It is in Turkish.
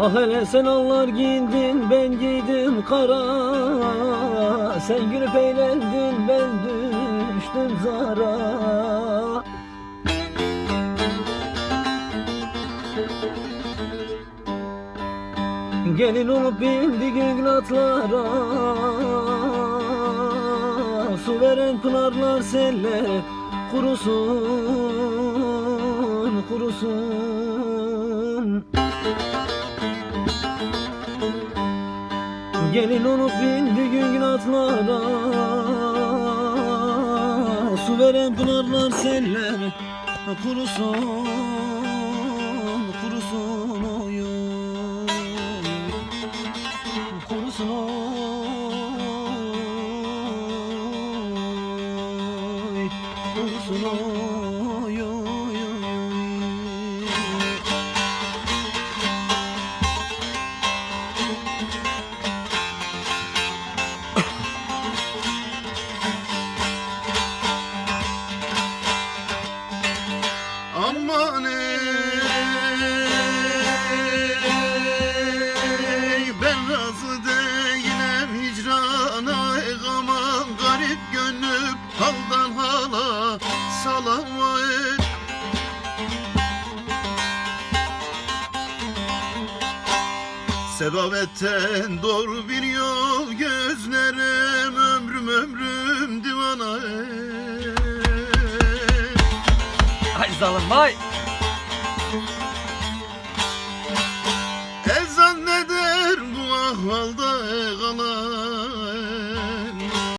Ah hele sen onlar giydin ben giydim kara. Sen gülüp eğlendin ben düştüm zara. Gelin olup bindik gün atlara Su veren pınarlar seller Kurusun, kurusun Gelin olup bindi gün atlara Su veren pınarlar seller. Kurusun, kurusun oyun. Kurusun oy Kurusun oy haldan hala salam ey Sebabetten doğru bir yol gözlerim ömrüm ömrüm divana. Ey Ay zalim vay Ezan ne der bu ahvalda kalan